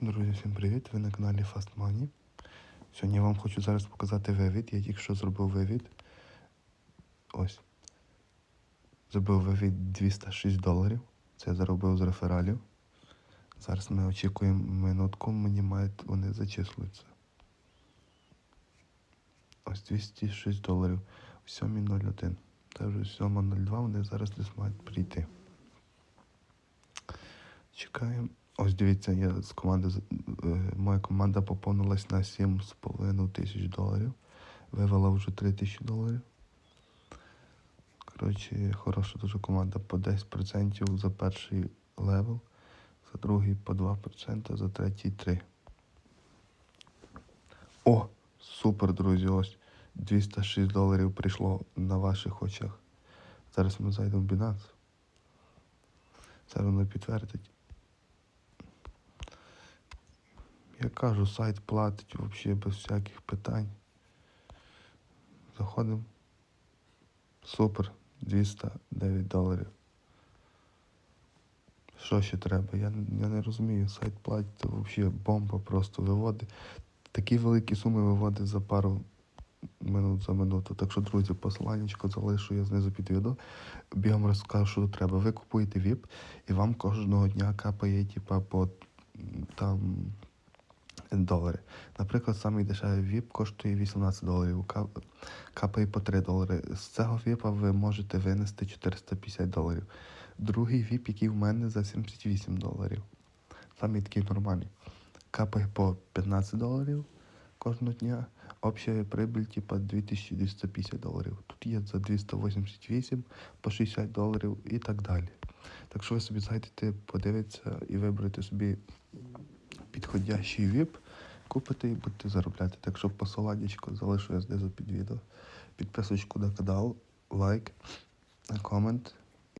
Друзі, всім привіт! Ви на каналі Fast Money. Сьогодні я вам хочу зараз показати вивід. Я тільки що зробив вивід. Ось. Зробив вивід 206 доларів. Це я заробив з рефералів. Зараз ми очікуємо минутку, мені мають вони зачислюються. Ось 206 доларів. В 7.01. Це вже 7.02, вони зараз десь мають прийти. Чекаємо. Ось дивіться, я з команди е, моя команда поповнилась на 7,5 тисяч доларів. Вивела вже 3 тисячі доларів. Коротше, хороша дуже команда по 10% за перший левел, за другий по 2%, за третій 3. О! Супер, друзі! Ось 206 доларів прийшло на ваших очах. Зараз ми зайдемо в Binance. Це воно підтвердить. Я кажу, сайт платить взагалі без всяких питань. Заходимо. Супер, 209 доларів. Що ще треба? Я, я не розумію. Сайт платить, це взагалі бомба просто виводить. Такі великі суми виводить за пару минут за минуту. Так що, друзі, посиланнячко залишу я знизу під відео. Бігом розкажу, що треба. Ви купуєте VIP, і вам кожного дня капає, типа, по там долари. Наприклад, самий дешевий VIP коштує 18 доларів, капає по 3 долари. З цього VIP ви можете винести 450 доларів. Другий VIP, який в мене за 78 доларів. Самий такий нормальний. Капає по 15 доларів кожного дня. Обща прибыль типа 2250 доларів. Тут є за 288 по 60 доларів і так далі. Так що ви собі зайдете, подивитися і виберете собі підходящий VIP, купите і будете заробляти. Так що посиланнячко залишу я знизу під відео. Підписочку на канал, лайк, комент.